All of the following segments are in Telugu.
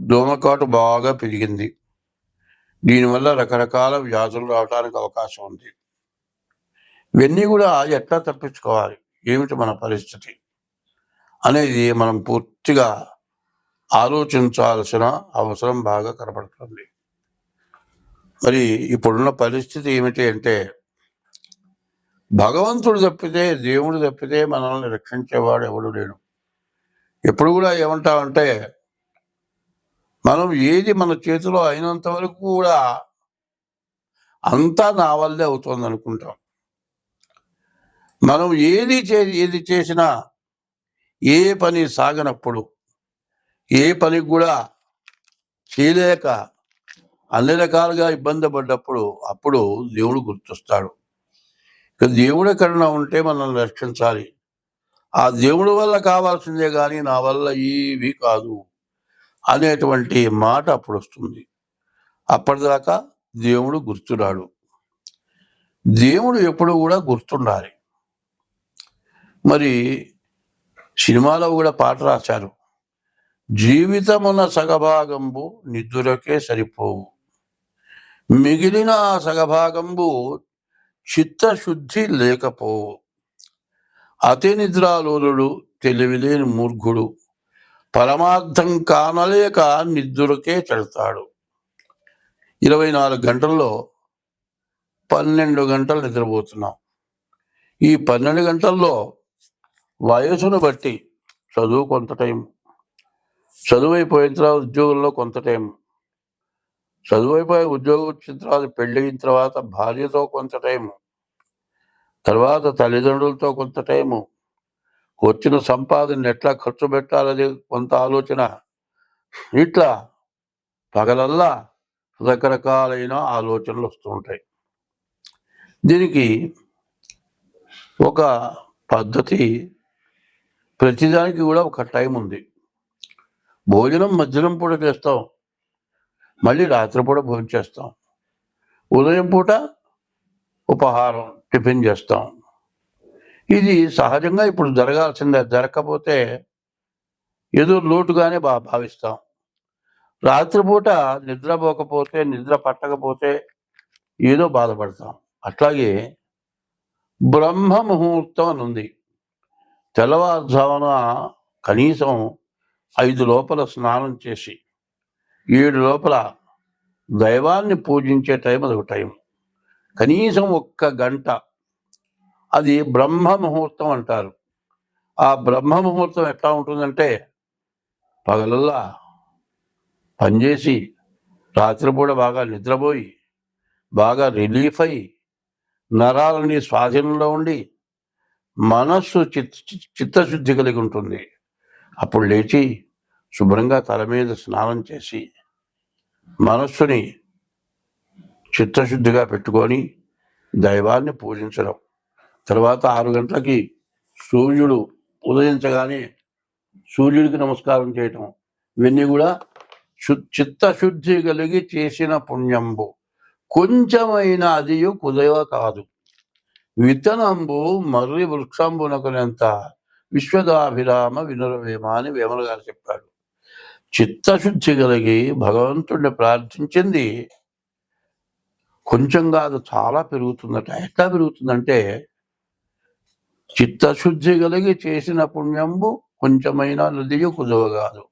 దోమకాటు బాగా పెరిగింది. దీనివల్ల రకరకాల వ్యాధులు రావడానికి అవకాశం ఉంది. ఇవన్నీ కూడా ఎట్లా తప్పించుకోవాలి? ఏమిటి మన పరిస్థితి? అనేది మనం పూర్తిగా ఆలోచించాల్సిన అవసరం బాగా కనపడుతుంది. మరి ఇప్పుడున్న పరిస్థితి ఏమిటి అంటే భగవంతుడు తప్పితే దేవుడు తప్పితే మనల్ని రక్షించేవాడు ఎవడు లేడు. ఎప్పుడు కూడా ఏమంటామంటే మనం ఏది మన చేతిలో అయినంత వరకు కూడా అంతా నా వల్లే అవుతుంది అనుకుంటాం మనం ఏది చే ఏది చేసినా ఏ పని సాగనప్పుడు ఏ పని కూడా చేయలేక అన్ని రకాలుగా ఇబ్బంది పడ్డప్పుడు అప్పుడు దేవుడు గుర్తొస్తాడు. ఇక దేవుడి కరుణ ఉంటే మనల్ని రక్షించాలి. ఆ దేవుడి వల్ల కావాల్సిందే కానీ నా వల్ల ఏవి కాదు. అనేటువంటి మాట అప్పుడు వస్తుంది అప్పటిదాకా దేవుడు గుర్తురాడు. దేవుడు ఎప్పుడు కూడా గుర్తుండాలి. మరి సినిమాలో కూడా పాట రాశారు. జీవితమున సగభాగంబు నిద్రకే సరిపోవు. మిగిలిన ఆ సగభాగంబు చిత్తశుద్ధి లేకపోవు. అతి నిద్రాలోలుడు తెలివిలేని మూర్ఖుడు. పరమార్థం కానలేక నిద్దురకే చెడతాడు ఇరవై నాలుగు గంటల్లో పన్నెండు గంటలు నిద్రపోతున్నాం. ఈ పన్నెండు గంటల్లో వయసును బట్టి చదువు కొంత టైం చదువు అయిపోయిన తర్వాత ఉద్యోగంలో కొంత టైం చదువు అయిపోయి ఉద్యోగం వచ్చిన తర్వాత పెళ్ళి అయిన తర్వాత భార్యతో కొంత టైము తర్వాత తల్లిదండ్రులతో కొంత టైము వచ్చిన సంపాదన ఎట్లా ఖర్చు పెట్టాలనే కొంత ఆలోచన. ఇట్లా పగలల్లా రకరకాలైన ఆలోచనలు వస్తుంటాయి దీనికి ఒక పద్ధతి ప్రతిదానికి కూడా ఒక టైం ఉంది. భోజనం మధ్యాహ్నం పూట చేస్తాం. మళ్ళీ రాత్రిపూట భోజనం చేస్తాం. ఉదయం పూట ఉపహారం టిఫిన్ చేస్తాం. ఇది సహజంగా ఇప్పుడు జరగాల్సిందే. జరగకపోతే ఏదో లోటుగానే బా భావిస్తాం. రాత్రిపూట నిద్రపోకపోతే నిద్ర పట్టకపోతే ఏదో బాధపడతాం. అట్లాగే బ్రహ్మ ముహూర్తం అని ఉంది. తెల్లవారుజామున కనీసం ఐదు లోపల స్నానం చేసి ఏడు లోపల దైవాన్ని పూజించే టైం అది ఒక టైం. కనీసం ఒక్క గంట అది బ్రహ్మ ముహూర్తం అంటారు. ఆ బ్రహ్మ ముహూర్తం ఎట్లా ఉంటుందంటే పగలల్లా పనిచేసి రాత్రిపూట బాగా నిద్రపోయి బాగా రిలీఫ్ అయ్యి నరాలని స్వాధీనంలో ఉండి మనస్సు చిత్ చిత్తశుద్ధి కలిగి ఉంటుంది. అప్పుడు లేచి శుభ్రంగా తల మీద స్నానం చేసి మనస్సుని చిత్తశుద్ధిగా పెట్టుకొని దైవాన్ని పూజించడం. తర్వాత ఆరు గంటలకి సూర్యుడు ఉదయించగానే సూర్యుడికి నమస్కారం చేయటం. ఇవన్నీ కూడా చిత్తశుద్ధి కలిగి చేసిన పుణ్యంబు. కొంచెమైన అదియు కుదవ కాదు. విత్తనంబు మర్రి వృక్షంబునకునంత విశ్వదాభిరామ వినురవేమ అని వేమన గారు చెప్పాడు. చిత్తశుద్ధి కలిగి భగవంతుడిని ప్రార్థించింది కొంచెం కాదు చాలా పెరుగుతుందట. ఎట్లా పెరుగుతుందంటే చిత్తశుద్ధి కలిగి చేసిన పుణ్యంబు కొంచెమైన నదియు కుదవ కాదు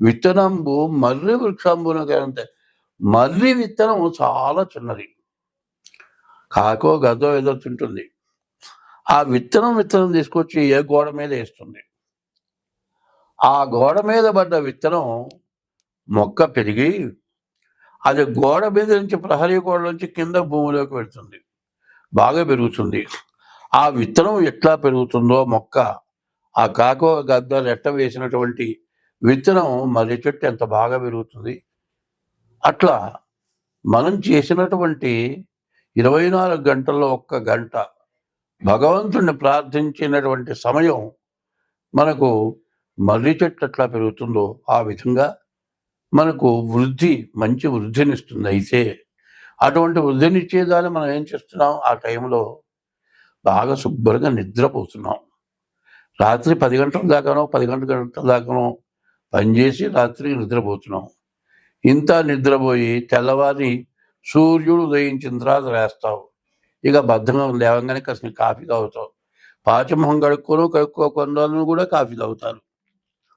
విత్తనంబు మర్రి వృక్షంబునకంత మర్రి విత్తనం చాలా చిన్నది. కాకో గదో ఏదో తింటుంది. ఆ విత్తనం విత్తనం తీసుకొచ్చి ఏ గోడ మీద వేస్తుంది? ఆ గోడ మీద పడ్డ విత్తనం మొక్క పెరిగి అది గోడ మీద నుంచి ప్రహరీ గోడ నుంచి కింద భూమిలోకి వెళ్తుంది. బాగా పెరుగుతుంది. ఆ విత్తనం ఎట్లా పెరుగుతుందో మొక్క ఆ కాకో గద్ద ఎట్ట వేసినటువంటి విత్తనం మర్రి చెట్టు ఎంత బాగా పెరుగుతుంది. అట్లా మనం చేసినటువంటి ఇరవై నాలుగు గంటల్లో ఒక్క గంట భగవంతుణ్ణి ప్రార్థించినటువంటి సమయం మనకు మర్రి చెట్టు ఎట్లా పెరుగుతుందో ఆ విధంగా మనకు వృద్ధి మంచి వృద్ధినిస్తుంది అయితే. అటువంటి వృద్ధినిచ్చేదాన్ని మనం ఏం చేస్తున్నాం? ఆ టైంలో బాగా శుభ్రంగా నిద్రపోతున్నాం. రాత్రి పది గంటల దాకానో పది గంటల గంటల దాకానో పనిచేసి రాత్రి నిద్రపోతున్నాం. ఇంత నిద్రపోయి తెల్లవారి సూర్యుడు ఉదయించిన తర్వాత వేస్తావు ఇక బద్ధంగా లేవగానే కాసిన కాఫీ తాగుతావు. పాచమొహం కడుక్కోను కడుక్కోకుండా కూడా కాఫీ తాగుతారు.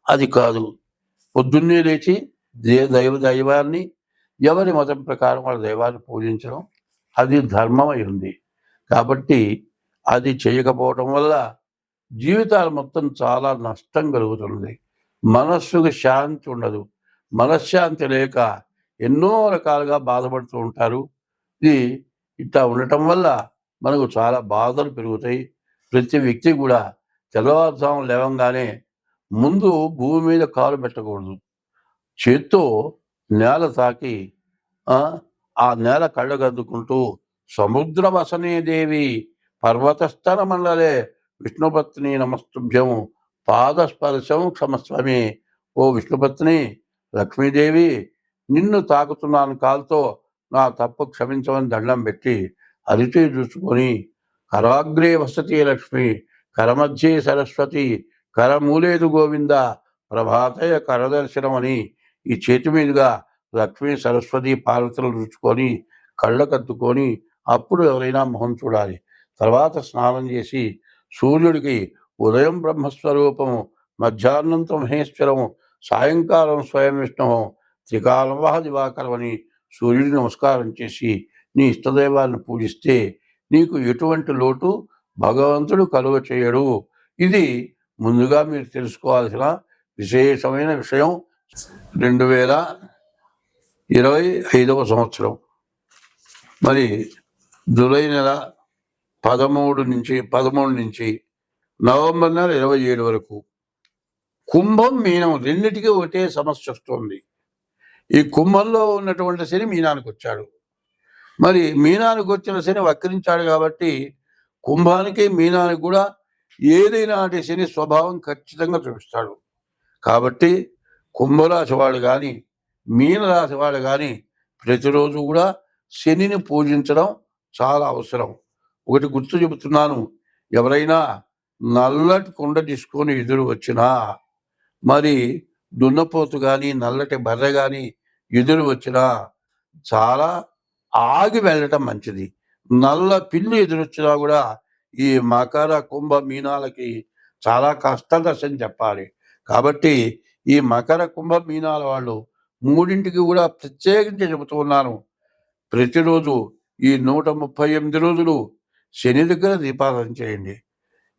అది కాదు. పొద్దున్నే లేచి దే దైవ దైవాన్ని ఎవరి మతం ప్రకారం వాళ్ళ దైవాన్ని పూజించడం అది ధర్మమై ఉంది. కాబట్టి అది చేయకపోవటం వల్ల జీవితాలు మొత్తం చాలా నష్టం కలుగుతుంది. మనస్సుకు శాంతి ఉండదు. మనశ్శాంతి లేక ఎన్నో రకాలుగా బాధపడుతూ ఉంటారు. ఇది ఇట్లా ఉండటం వల్ల మనకు చాలా బాధలు పెరుగుతాయి. ప్రతి వ్యక్తి కూడా తెల్లవారుజాము లేవంగానే ముందు భూమి మీద కాలు పెట్టకూడదు. చేత్తో నేల తాకి ఆ, నేల కళ్ళగద్దుకుంటూ సముద్ర వసనే దేవి పర్వతస్థల మండలే విష్ణుపత్ని నమస్తుభ్యం పాదస్పర్శం క్షమస్వామి. ఓ విష్ణుపత్ని లక్ష్మీదేవి నిన్ను తాకుతున్నాను కాల్తో నా తప్పు క్షమించమని దండం పెట్టి అరిచి చూసుకొని కరాగ్రే వసతి లక్ష్మి కరమధ్యే సరస్వతి కరమూలేదు గోవింద ప్రభాతయ కరదర్శనం అని ఈ చేతి మీదుగా లక్ష్మీ సరస్వతి పార్వతులు రుచుకొని కళ్ళకద్దుకొని అప్పుడు ఎవరైనా మొహం చూడాలి. తర్వాత స్నానం చేసి సూర్యుడికి ఉదయం బ్రహ్మస్వరూపము మధ్యాహ్నంతో మహేశ్వరము సాయంకాలం స్వయం విష్ణువు త్రికాలం దివాకరమని దివాకరం సూర్యుడికి నమస్కారం చేసి నీ ఇష్టదైవాన్ని పూజిస్తే నీకు ఎటువంటి లోటు భగవంతుడు కలువ చేయడు. ఇది ముందుగా మీరు తెలుసుకోవాల్సిన విశేషమైన విషయం. రెండు వేల ఇరవై ఐదవ సంవత్సరం. మరి జూలై నెల పదమూడు నుంచి పదమూడు నుంచి నవంబర్ నెల ఇరవై ఏడు వరకు కుంభం మీనం రెండిటికి ఒకటే సమస్య వస్తుంది. ఈ కుంభంలో ఉన్నటువంటి శని మీనానికి వచ్చాడు. మరి మీనానికి వచ్చిన శని వక్రించాడు కాబట్టి కుంభానికి మీనానికి కూడా ఏదైనా శని స్వభావం ఖచ్చితంగా చూపిస్తాడు. కాబట్టి కుంభరాశి వాళ్ళు కానీ మీనరాశి వాళ్ళు కానీ ప్రతిరోజు కూడా శనిని పూజించడం చాలా అవసరం. ఒకటి గుర్తు చెబుతున్నాను. ఎవరైనా నల్లటి కుండ తీసుకొని ఎదురు వచ్చినా మరి దున్నపోతు కానీ నల్లటి బర్రె కానీ ఎదురు వచ్చినా చాలా ఆగి వెళ్ళటం మంచిది. నల్ల పిల్లి ఎదురొచ్చినా కూడా ఈ మకర కుంభ మీనాలకి చాలా కష్టదశని చెప్పాలి. కాబట్టి ఈ మకర కుంభ మీనాల వాళ్ళు మూడింటికి కూడా ప్రత్యేకించి చెబుతూ ఉన్నాను. ప్రతిరోజు ఈ నూట ముప్పై ఎనిమిది రోజులు శని దగ్గర దీపారాధన చేయండి.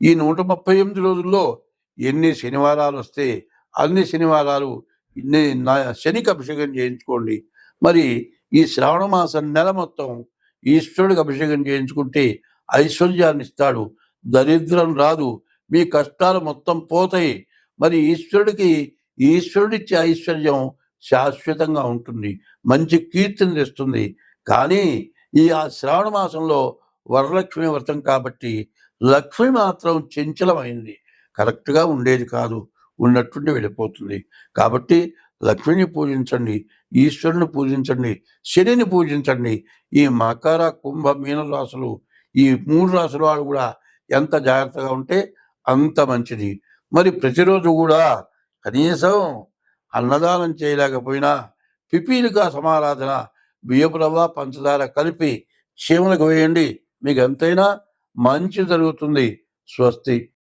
ఈ నూట ముప్పై ఎనిమిది రోజుల్లో ఎన్ని శనివారాలు వస్తే అన్ని శనివారాలు శనికి అభిషేకం చేయించుకోండి. మరి ఈ శ్రావణ మాసం నెల మొత్తం ఈశ్వరుడికి అభిషేకం చేయించుకుంటే ఐశ్వర్యాన్ని ఇస్తాడు. దరిద్రం రాదు. మీ కష్టాలు మొత్తం పోతాయి. మరి ఈశ్వరుడికి ఈశ్వరుడిచ్చే ఐశ్వర్యం శాశ్వతంగా ఉంటుంది. మంచి కీర్తిని తెస్తుంది. కానీ ఈ ఆ శ్రావణ మాసంలో వరలక్ష్మి వ్రతం కాబట్టి లక్ష్మి మాత్రం చంచలమైంది. కరెక్ట్గా ఉండేది కాదు. ఉన్నట్టుండి వెళ్ళిపోతుంది. కాబట్టి లక్ష్మిని పూజించండి ఈశ్వరుని పూజించండి శనిని పూజించండి. ఈ మకర కుంభ మీన రాసులు ఈ మూడు రాశుల వాళ్ళు కూడా ఎంత జాగ్రత్తగా ఉంటే అంత మంచిది. మరి ప్రతిరోజు కూడా కనీసం అన్నదానం చేయలేకపోయినా పిపీలుగా సమారాధన బియ్యపు పంచదార కలిపి చీమలకు వేయండి. మీకు ఎంతైనా మంచి జరుగుతుంది. స్వస్తి.